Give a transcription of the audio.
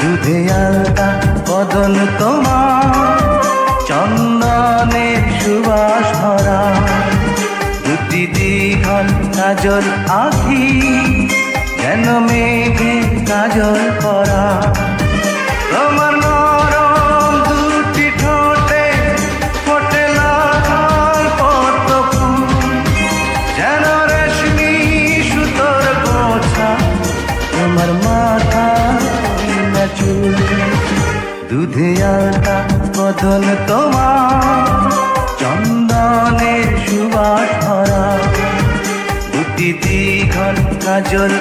দুধে আলতা বদন তোমার। চন্দনের সুবাস ভরা। দুটি দীঘল কাজল আখি, যেন মেঘে কাজল করা। তোমার নরম দুটি ঠোঁটে ফোটে লাল পদ্ম ফুল যেন রেশমি সুতোর গোছা তোমার মাথা চুল দুধে আলতা বদল তোমার। চন্দনের সুবাস ভরা। দুটি দ্বিঘন কাজল